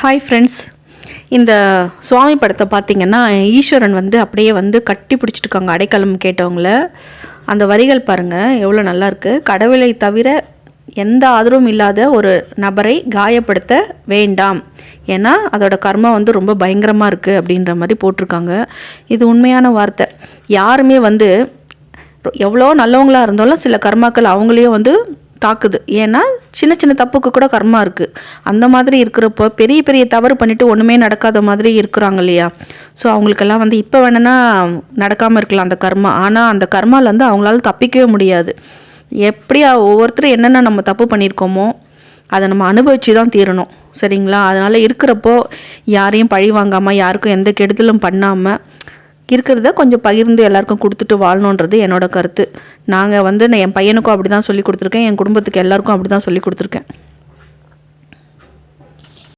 Hi friends இந்த சுவாமி படத்தை பார்த்தீங்கன்னா ஈஸ்வரன் வந்து அப்படியே வந்து கட்டி பிடிச்சிருக்காங்க அடைக்கலம் கேட்டவங்கள. அந்த வரிகள் பாருங்கள் எவ்வளோ நல்லாயிருக்கு. கடவுளை தவிர எந்த ஆதரவும் இல்லாத ஒரு நபரை காயப்படுத்த வேண்டாம். ஏன்னா அதோட கர்மம் வந்து ரொம்ப பயங்கரமாக இருக்குது அப்படின்ற மாதிரி போட்டிருக்காங்க. இது உண்மையான வார்த்தை. யாருமே வந்து எவ்வளோ நல்லவங்களாக இருந்தாலும் சில கர்மாக்கள் அவங்களையும் வந்து தாக்குது. ஏன்னா சின்ன சின்ன தப்புக்கு கூட கர்மா இருக்குது அந்த மாதிரி இருக்கிறப்போ பெரிய பெரிய தவறு பண்ணிட்டு ஒன்றுமே நடக்காத மாதிரி இருக்கிறாங்க இல்லையா? ஸோ அவங்களுக்கெல்லாம் வந்து இப்போ வேணும்னா நடக்காமல் இருக்கலாம் அந்த கர்மா. ஆனால் அந்த கர்மாலேருந்து அவங்களால தப்பிக்கவே முடியாது. எப்படியா ஒவ்வொருத்தரும் என்னென்ன நம்ம தப்பு பண்ணியிருக்கோமோ அதை நம்ம அனுபவிச்சு தான் தீரணும். சரிங்களா? அதனால் இருக்கிறப்போ யாரையும் பழி வாங்காமல் யாருக்கும் எந்த கெடுதலும் பண்ணாமல் இருக்கிறத கொஞ்சம் பகிர்ந்து எல்லாருக்கும் கொடுத்துட்டு வாழணுன்றது என்னோட கருத்து. நாங்கள் வந்து நான் என் பையனுக்கும் அப்படி தான் சொல்லி கொடுத்துருக்கேன் என் குடும்பத்துக்கு எல்லாருக்கும் அப்படி தான் சொல்லி கொடுத்துருக்கேன்.